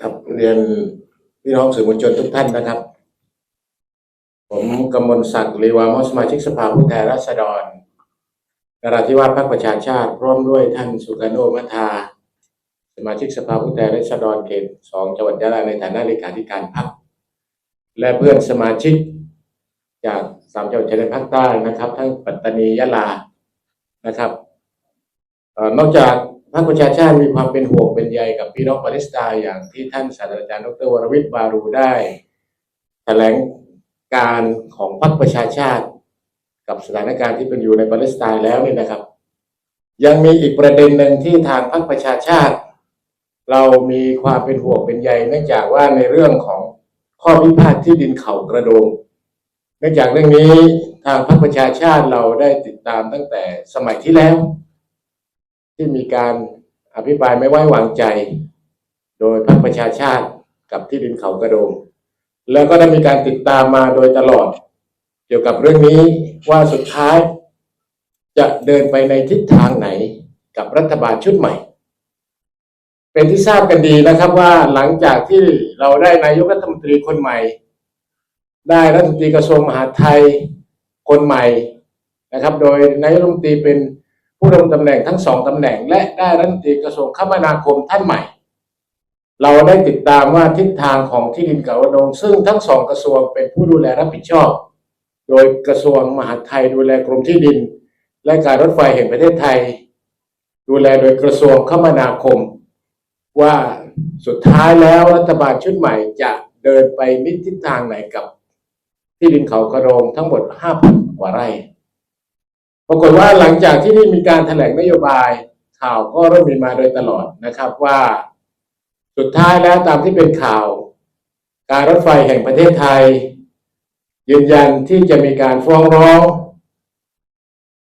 ครับเรียนพี่น้องสื่อมวลชนทุกท่านนะครับ ผมกำมลศักดิ์ลีวามอสมาชิกสภาผู้แทนราษฎรนราธิวาสพรรคประชาชาติพร้อมด้วยท่านสุกาโนมัทาสมาชิกสภาผู้แทนราษฎรเขตสองจังหวัดยะลาในฐานะเลขาธิการพรรคและเพื่อนสมาชิก จากสามจังหวัดชายแดนภาคใต้นะครับ ทั้งปัตตานียะลานะครับออนอกจาก พรรคประชาชาติมีความเป็นห่วงเป็นใยกับพี่น้องปาเลสไตน์อย่างที่ท่านศาสตราจารย์ดรวรวิทย์บารูได้แถลงการของพรรคประชาชาติ กับสถานการณ์ที่เป็นอยู่ในปาเลสไตน์แล้วนี่นะครับ ยังมีอีกประเด็นหนึ่งที่ทางพรรคประชาชาติ เรามีความเป็นห่วงเป็นใยเนื่องจากว่าในเรื่องของข้อพิพาทที่ดินเขากระโดงเนื่องจากเรื่องนี้ทางพรรคประชาชาติเราได้ติดตามตั้งแต่สมัยที่แล้ว ที่มีการอภิปรายไม่ไว้วางใจ โดยพรรคประชาชาติกับที่ดินเขากระโดง แล้วก็ได้มีการติดตามมาโดยตลอด เกี่ยวกับเรื่องนี้ว่าสุดท้าย จะเดินไปในทิศทางไหนกับรัฐบาลชุดใหม่ เป็นที่ทราบกันดีนะครับว่าหลังจากที่เราได้นายกรัฐมนตรีคนใหม่ ได้รัฐมนตรีกระทรวงมหาดไทยคนใหม่นะครับ โดยนายกรัฐมนตรีเป็น ผู้ดำรงตำแหน่งทั้งสองตำแหน่ง และได้รัฐมนตรีกระทรวงคมนาคมท่านใหม่ เราได้ติดตามว่าทิศทางของที่ดินเก่าระดงซึ่งทั้งสองกระทรวงเป็นผู้ดูแลรับผิดชอบ โดยกระทรวงมหาดไทยดูแลกรมที่ดิน และการรถไฟแห่งประเทศไทย ดูแลโดยกระทรวงคมนาคม ว่าสุดท้ายแล้วรัฐบาลชุดใหม่จะเดินไปนิทิศทางไหนกับที่ดินเขากระโดงทั้งหมด 5,000 กว่าไร่ ปรากฏว่าหลังจากที่นี่มีการแถลงนโยบายข่าวก็เริ่มมีมาโดยตลอดนะครับว่า สุดท้ายแล้วตามที่เป็นข่าว การรถไฟแห่งประเทศไทย ยืนยันที่จะมีการฟ้องร้อง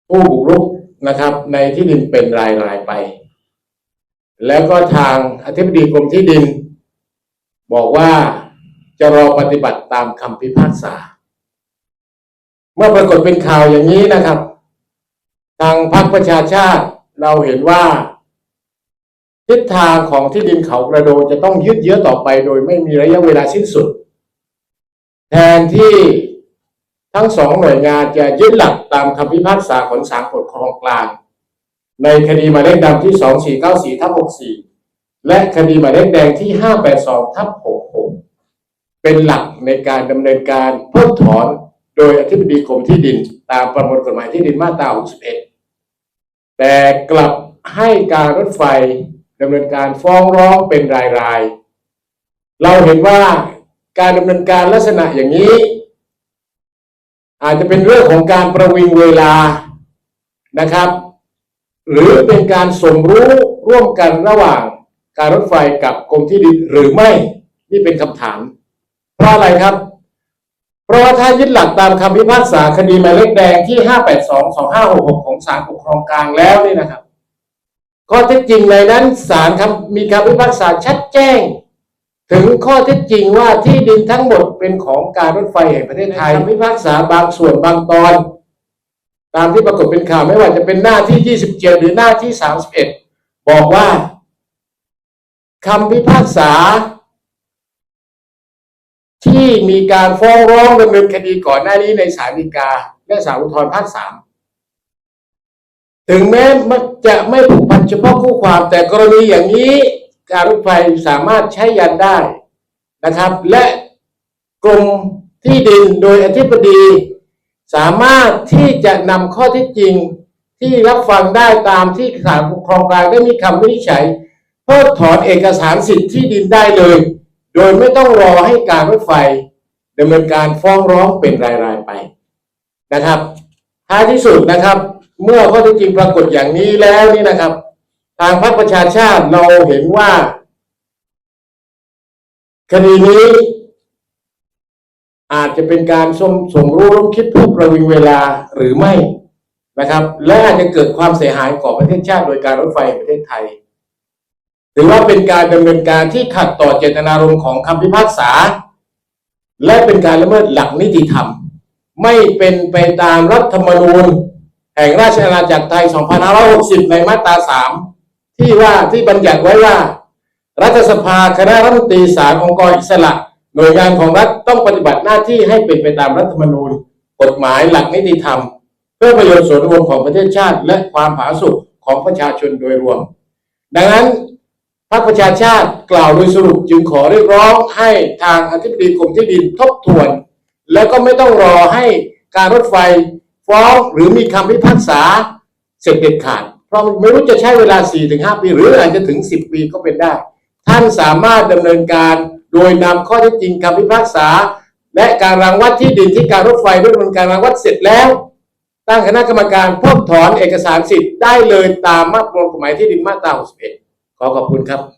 ผู้บุกรุกนะครับ ในที่ดินเป็นรายรายๆไป แล้วก็ทางอธิบดีกรมที่ดิน บอกว่าจะรอปฏิบัติตามคำพิพากษา เมื่อปรากฏเป็นข่าวอย่างนี้นะครับ ทางพรรคประชาชาติเราเห็นว่า ทิศทางของที่ดินเขากระโดงจะต้องยืดเยื้อต่อไปโดยไม่มีระยะเวลาสิ้นสุด แทนที่ทั้งสองหน่วยงานจะยึดหลักตามคำพิพากษาของศาลปกครองกลาง ในคดีหมายเลขดำที่ 2494ทับ64 และคดีหมายเลขแดงที่ 582ทับ66 เป็นหลักในการดำเนินการเพิกถอนโดยอธิบดีกรมที่ดิน ตามประมวลกฎหมายที่ดินมาตรา 61 แต่กลับให้การรถไฟดำเนินการฟ้องร้องเป็นรายๆเราเห็นว่าการดำเนินการลักษณะอย่างนี้ อาจจะเป็นเรื่องของการประวิงเวลานะครับ หรือเป็นการสมรู้ร่วมกันระหว่างการรถไฟกับกรมที่ดินหรือไม่นี่เป็นคำถามเพราะอะไรครับ เพราะว่าถ้ายึดหลักตามคำพิพากษาคดีหมายเลขแดงที่ 582 2566 ของศาลปกครองกลางแล้วนี่นะครับข้อเท็จจริงในนั้นศาลครับมีคำพิพากษาชัดแจ้ง ถึงข้อเท็จจริงว่าที่ดินทั้งหมดเป็นของการรถไฟแห่งประเทศไทยคำพิพากษาบางส่วนบางตอน ตามที่ปรากฏเป็นข่าวไม่ว่าจะเป็นหน้าที่ 27 หรือหน้าที่ 31 บอกว่าคำพิพากษา ที่มีการฟ้องร้องดำเนินคดีก่อนหน้านี้ในศาลฎีกา และศาลอุทธรณ์ภาคสามถึงแม้มันจะไม่ผูกพันเฉพาะคู่ความ แต่กรณีอย่างนี้การรถไฟสามารถใช้ยันได้นะครับ และกรมที่ดินโดยอธิบดี สามารถที่จะนำข้อเท็จจริงที่รับฟังได้ตามที่ศาลปกครองกลางได้มีคำวินิจฉัยเพิกถอนเอกสารสิทธิ์ที่ดินได้เลย โดยไม่ต้องรอให้การรถไฟดำเนินการฟ้องร้องเป็นรายๆไปนะครับท้ายที่สุดนะครับ เมื่อข้อเท็จจริงปรากฏอย่างนี้แล้วนี่นะครับ ทางพรรคประชาชาติเราเห็นว่า คดีนี้ อาจจะเป็นการสมสมรู้ร่วมคิดเพื่อประวิงเวลาหรือไม่นะครับ และอาจจะเกิดความเสียหายก่อประเทศชาติโดยการรถไฟประเทศไทย ถือว่าเป็นการดำเนินการที่ขัดต่อเจตนารมณ์ของคำพิพากษา และเป็นการละเมิดหลักนิติธรรม ไม่เป็นไปตามรัฐธรรมนูญ แห่งราชอาณาจักรไทย 2560 ในมาตรา 3 ที่ว่าที่บัญญัติไว้ว่า รัฐสภาคณะรัฐมนตรีศาลองค์กรอิสระ หน่วยงานของรัฐต้องปฏิบัติหน้าที่ให้เป็นไปตามรัฐธรรมนูญ กฎหมายหลักนิติธรรม เพื่อประโยชน์ส่วนรวมของประเทศชาติ และความผาสุกของประชาชนโดยรวม ดังนั้น พรรคประชาชาติกล่าวโดยสรุปจึงขอเรียกร้องให้ทางอธิบดีกรมที่ดินทบทวน แล้วก็ไม่ต้องรอให้การรถไฟฟ้องหรือมีคำพิพากษาเสร็จเด็ดขาด เพราะไม่รู้จะใช้เวลา 4-5 ปี หรืออาจจะถึง 10 ปีก็เป็นได้ ท่านสามารถดำเนินการโดยนำข้อเท็จจริงคำพิพากษา และการรังวัดที่ดินที่การรถไฟได้ดำเนินการรังวัดเสร็จแล้ว ตั้งคณะกรรมการเพิกถอนเอกสารสิทธิ์ได้เลยตามมาตรากฎหมายที่ดินมาตรา 61 ขอขอบคุณครับ